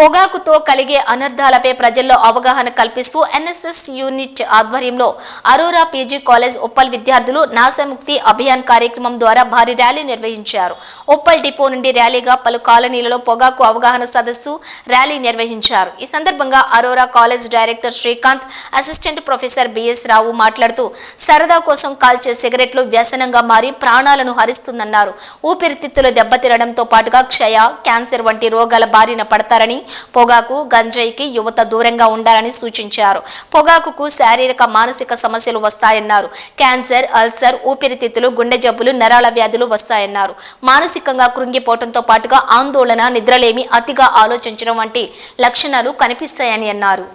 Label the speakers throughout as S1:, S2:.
S1: పొగాకుతో కలిగే అనర్థాలపై ప్రజల్లో అవగాహన కల్పిస్తూ ఎన్ఎస్ఎస్ యూనిట్ ఆధ్వర్యంలో అరోరా పీజీ కాలేజ్ ఉప్పల్ విద్యార్థులు నాశముక్తి అభియాన్ కార్యక్రమం ద్వారా భారీ ర్యాలీ నిర్వహించారు. ఉప్పల్ డిపో నుండి ర్యాలీగా పలు కాలనీలలో పొగాకు అవగాహన సదస్సు ర్యాలీ నిర్వహించారు. ఈ సందర్భంగా Aurora college director Srikanth assistant professor BS Rao మాట్లాడుతూ సరదా కోసం కాల్చే సిగరెట్లు వ్యసనంగా మారి ప్రాణాలను హరిస్తుందన్నారు. ఊపిరితిత్తులు దెబ్బతినడంతో పాటుగా క్షయ క్యాన్సర్ వంటి రోగాల బారిన పడతారని పొగాకు గంజాయికి యువత దూరంగా ఉండాలని సూచించారు. పొగాకుకు శారీరక మానసిక సమస్యలు వస్తాయన్నారు. క్యాన్సర్ అల్సర్ ఊపిరితిత్తులు గుండె జబ్బులు నరాల వ్యాధులు వస్తాయన్నారు. మానసికంగా కృంగిపోవడంతో పాటుగా ఆందోళన నిద్రలేమి అతిగా ఆలోచించడం వంటి లక్షణాలు కనిపిస్తాయని అన్నారు.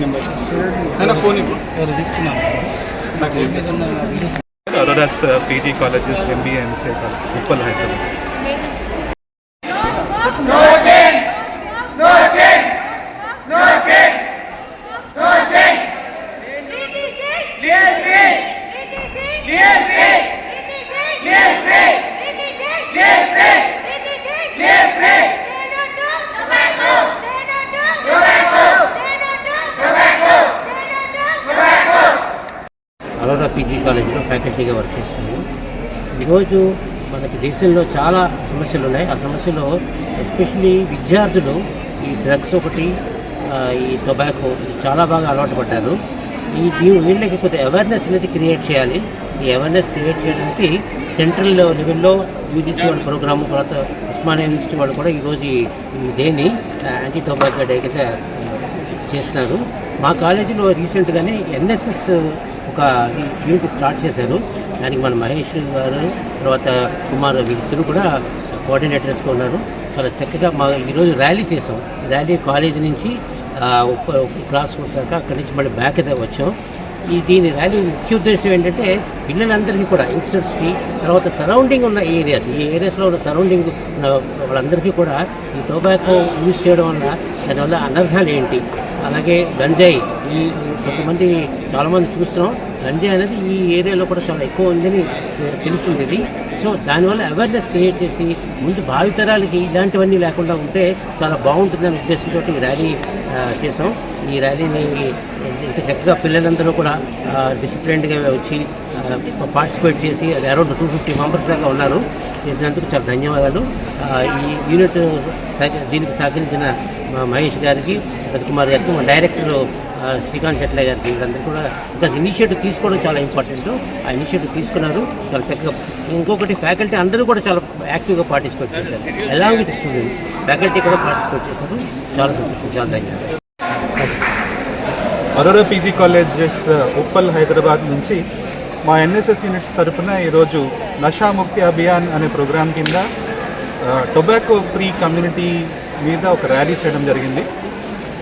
S2: నేను ఫోన్ ఇవ్వు.
S3: ఎవరు తీసుకున్నాను
S2: నాకు ఏం చేస్తుంది?
S3: Aurora's PG colleges MBA MCA college Uppal Hyderabad
S4: Aurora PG కాలేజీలో ఫ్యాకల్టీగా వర్క్ చేస్తాను ఈరోజు మనకి దేశంలో చాలా సమస్యలు ఉన్నాయి. ఆ సమస్యలో ఎస్పెషలీ విద్యార్థులు ఈ డ్రగ్స్ ఒకటి ఈ టొబాకో చాలా బాగా అలవాటు పడ్డారు. ఈ వీళ్ళకి కొంత అవేర్నెస్ అనేది క్రియేట్ చేయాలి. ఈ అవేర్నెస్ క్రియేట్ చేయడానికి సెంట్రల్ లెవెల్లో యూజీసీ వాళ్ళ ప్రోగ్రాము తర్వాత ఉస్మానియా యూనివర్సిటీ వాళ్ళు కూడా ఈరోజు ఈ ఈ డేని యాంటీ టొబాకో డే కింద చేస్తున్నారు. మా కాలేజీలో రీసెంట్గానే ఎన్ఎస్ఎస్ ఒక యూనిట్ స్టార్ట్ చేశారు. దానికి మన మహేష్ గారు తర్వాత కుమార్ వీళ్ళిద్దరు కూడా కోఆర్డినేటర్స్గా ఉన్నారు. చాలా చక్కగా మా ఈరోజు ర్యాలీ చేసాం ర్యాలీ కాలేజీ నుంచి క్లాస్ రూమ్ దాకా అక్కడి నుంచి మళ్ళీ బ్యాక్ అయితే వచ్చాం. ఈ దీని ర్యాలీ ముఖ్య ఉద్దేశం ఏంటంటే పిల్లలందరికీ కూడా యంగ్స్టర్స్కి తర్వాత సరౌండింగ్ ఉన్న ఏరియాస్ ఈ ఏరియాస్లో ఉన్న సరౌండింగ్ ఉన్న వాళ్ళందరికీ కూడా ఈ టొబాకో యూజ్ చేయడం వల్ల దానివల్ల అనర్హాలు ఏంటి? అలాగే గంజాయి ఈ కొంతమంది చాలామంది చూస్తున్నాం. గంజాయి అనేది ఈ ఏరియాలో కూడా చాలా ఎక్కువ ఉందని తెలుస్తుంది ఇది సో దానివల్ల అవేర్నెస్ క్రియేట్ చేసి ముందు భావితరాలకి ఇలాంటివన్నీ లేకుండా ఉంటే చాలా బాగుంటుందనే ఉద్దేశంతో ఈ ర్యాలీ చేసాం ఈ ర్యాలీని ఇంత చక్కగా పిల్లలందరూ కూడా డిసిప్లిన్డ్గా వచ్చి పార్టిసిపేట్ చేసి అది అరౌండ్ టూ ఫిఫ్టీ మెంబర్స్ దాకా ఉన్నారు. చేసినందుకు చాలా ధన్యవాదాలు. ఈ యూనిట్ దీనికి సహకరించిన మహేష్ గారికి రవికుమార్ గారికి మా డైరెక్టర్ శ్రీకాంత్ చెట్ల గారి వీళ్ళందరూ కూడా బికాస్ ఇనిషియేటివ్ తీసుకోవడం చాలా ఇంపార్టెంట్ ఆ ఇనిషియేటివ్ తీసుకున్నారు. చాలా చక్కగా ఇంకొకటి ఫ్యాకల్టీ అందరూ కూడా చాలా యాక్టివ్గా పార్టిసిపేట్ చేశారు. ఎలాంగ్ విత్ స్టూడెంట్స్ ఫ్యాకల్టీ కూడా పార్టిసిపేట్ చేశారు. చాలా సంతోషం. చాలా ధన్యవాదాలు.
S3: Aurora PG colleges Uppal Hyderabad నుంచి మా ఎన్ఎస్ఎస్ యూనిట్స్ తరపున ఈరోజు నషాముక్తి అభియాన్ అనే ప్రోగ్రాం కింద టొబాకో ఫ్రీ కమ్యూనిటీ మీద ఒక ర్యాలీ చేయడం జరిగింది.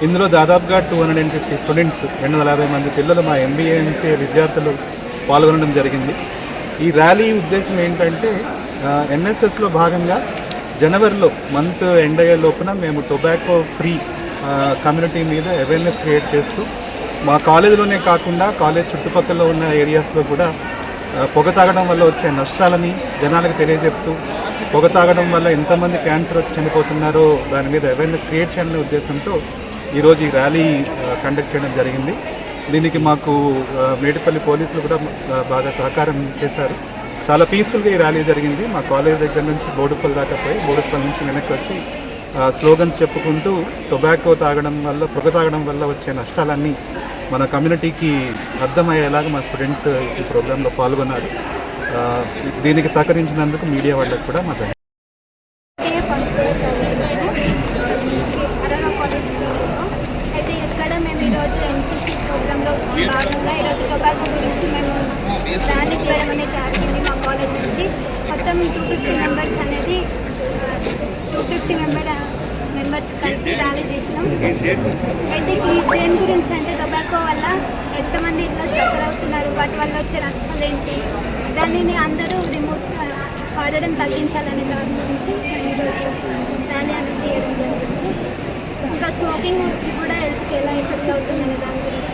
S3: ఇందులో దాదాపుగా two hundred and fifty students రెండు వందల యాభై మంది పిల్లలు మా ఎంబీఏఎంసీ విద్యార్థులు పాల్గొనడం జరిగింది. ఈ ర్యాలీ ఉద్దేశం ఏంటంటే ఎన్ఎస్ఎస్లో భాగంగా జనవరిలో మంత్ ఎండ్ అయ్యే లోపున మేము టొబాకో ఫ్రీ కమ్యూనిటీ మీద అవేర్నెస్ క్రియేట్ చేస్తూ మా కాలేజీలోనే కాకుండా కాలేజ్ చుట్టుపక్కల ఉన్న ఏరియాస్లో కూడా పొగ తాగడం వల్ల వచ్చే నష్టాలని జనాలకు తెలియజెప్తూ పొగ తాగడం వల్ల ఎంతమంది క్యాన్సర్ వచ్చి చనిపోతున్నారో దాని మీద అవేర్నెస్ క్రియేట్ చేయాలనే ఉద్దేశంతో ఈరోజు ఈ ర్యాలీ కండక్ట్ చేయడం జరిగింది. దీనికి మాకు మేటిపల్లి పోలీసులు కూడా బాగా సహకారం చేశారు. చాలా పీస్ఫుల్గా ఈ ర్యాలీ జరిగింది. మా కాలేజ్ దగ్గర నుంచి బోడుప్పల్ దాకా పోయి బోడుప్పల్ నుంచి వెనక్కి వచ్చి స్లోగన్స్ చెప్పుకుంటూ టొబాకో తాగడం వల్ల పొగ తాగడం వల్ల వచ్చే నష్టాలన్నీ మన కమ్యూనిటీకి అర్థమయ్యేలాగా మా స్టూడెంట్స్ ఈ ప్రోగ్రాంలో పాల్గొన్నారు. దీనికి సహకరించినందుకు మీడియా వాళ్ళకి కూడా మా ధన్యవాదాలు
S5: ఏ ఫస్ట్ ఇయర్ చదువుతున్నాను అరోనా కాలేజ్లో అయితే ఇక్కడ మేము ఈరోజు ఎన్సీసీ ప్రోగ్రాంలో భాగంగా ఈరోజు టొబాకో గురించి మేము ర్యాలీ తీయడం అనేది జరిగింది మా కాలేజ్ నుంచి మొత్తం టూ ఫిఫ్టీ మెంబర్స్ అనేది టూ ఫిఫ్టీ మెంబర్ మెంబర్స్ కలిపి ర్యాలీ చేసినాం అయితే ఈ దేని గురించి అంటే టొబాకో వల్ల ఎంతమంది ఇట్లా సఫర్ అవుతున్నారు? వాటి వల్ల వచ్చే నష్టాలు ఏంటి? దానిని అందరూ రిమూవ్ వాడడం తగ్గించాలనే దాని గురించి మేము ఈరోజు ర్యాలీ అనేది చేయడం జరిగింది. ఇంకా స్మోకింగ్ కూడా హెల్త్కి ఎలా ఎఫెక్ట్ అవుతుందనే దాని గురించి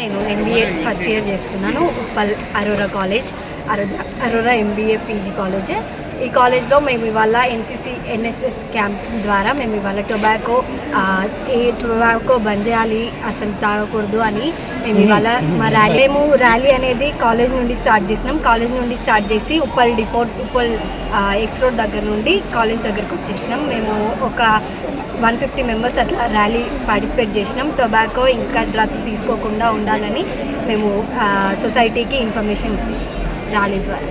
S6: నేను ఎంబీఏ ఫస్ట్ ఇయర్ చేస్తున్నాను. Uppal Aurora college Aurora Aurora MBA PG కాలేజే ఈ కాలేజ్లో మేము ఇవాళ ఎన్సీసీ ఎన్ఎస్ఎస్ క్యాంప్ ద్వారా మేము ఇవాళ టొబాకో ఏ టొబాకో బంద్ చేయాలి అసలు తాగకూడదు అని మేము ఇవాళ మా ర్యాలీ. మేము ర్యాలీ అనేది కాలేజ్ నుండి స్టార్ట్ చేసినాం. కాలేజ్ నుండి స్టార్ట్ చేసి Uppal depot Uppal X road దగ్గర నుండి కాలేజ్ దగ్గరకు వచ్చేసినాం. మేము ఒక వన్ ఫిఫ్టీ మెంబర్స్ అట్లా ర్యాలీ పార్టిసిపేట్ చేసినాం. టొబాకో ఇంకా డ్రగ్స్ తీసుకోకుండా ఉండాలని మేము సొసైటీకి ఇన్ఫర్మేషన్ ఇచ్చేసాం ర్యాలీ ద్వారా.